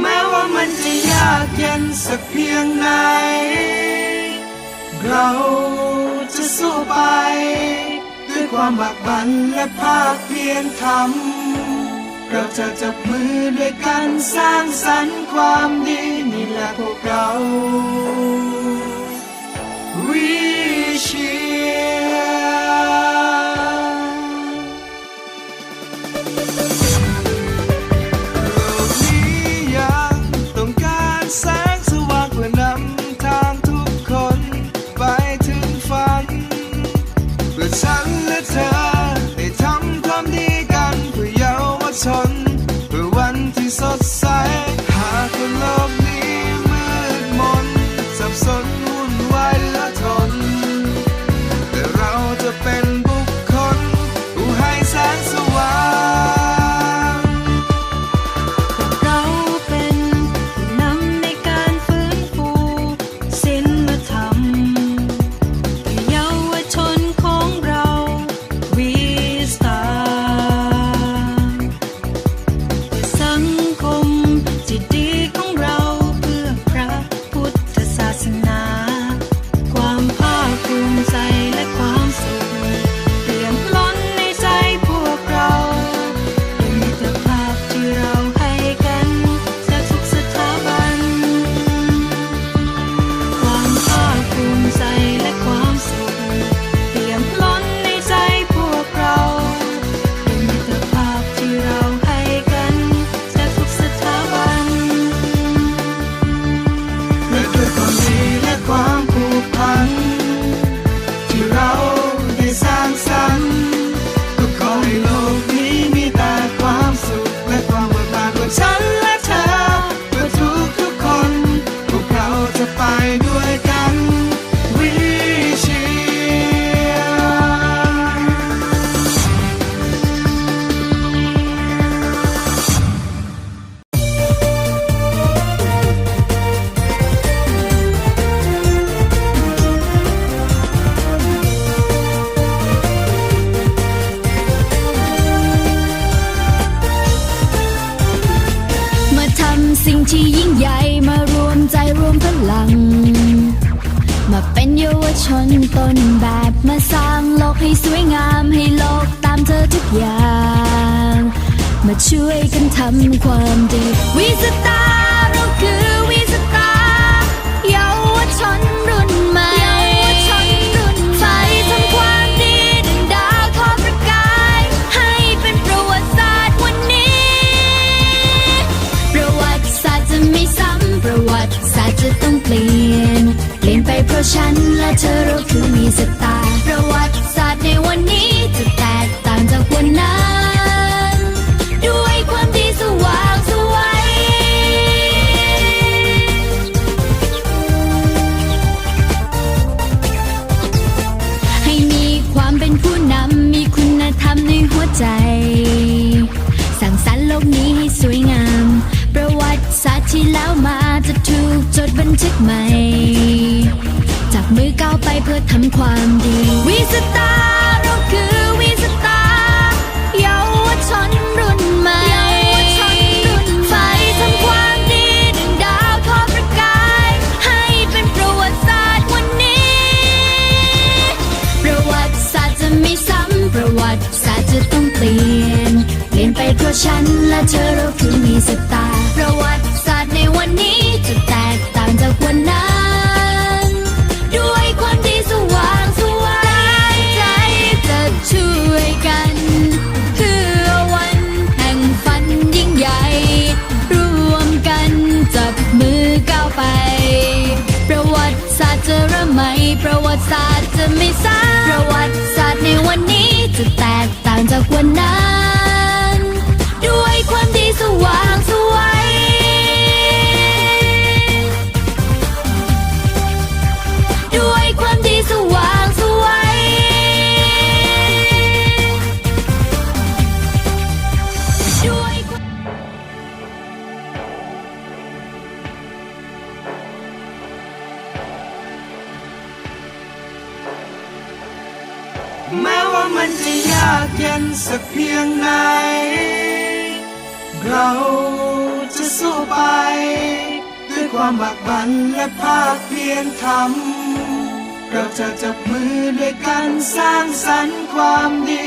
แม้ว่ามันจะยากเย็นสักเพียงไหน เราจะสู้ไป ด้วยความบักบันและภาคเพียรทำเราจะจับมือด้วยกันสร้างสรรค์ความดีนี่แหละพวกเรา phải đuôi cắn we cheer มาทำสิ่งที่ยิ่งใหญ่มา ใจรวมพลัง มาเป็นเยาวชนต้นแบบมาสร้างโลกให้สวยงามให้โลกตามเธอทุกอย่าง มาช่วยกันทำความดี music ำความดี วิสตาเราคือวิสตาเยาวชนรุ่นใหม่ไฟทำความดีดึงดาวทอประกาย ให้เป็นประวัติศาสตร์วันนี้ ประวัติศาสตร์จะไม่ซ้ำประวัติศาสตร์จะต้องเปลี่ยน เปลี่ยนไปเพราะฉันและเธอเราคือวีสตา ประวัติศาสตร์จะไม่ซ้ำประวัติศาสตร์ในวันนี้จะแตกต่างจากวันนั้น แม้ว่ามันจะยากเย็นสักเพียงไหน เราจะสู้ไป ด้วยความบักบันและภาคเพียรทำเราจะจับมือด้วยกันสร้างสรรค์ความดี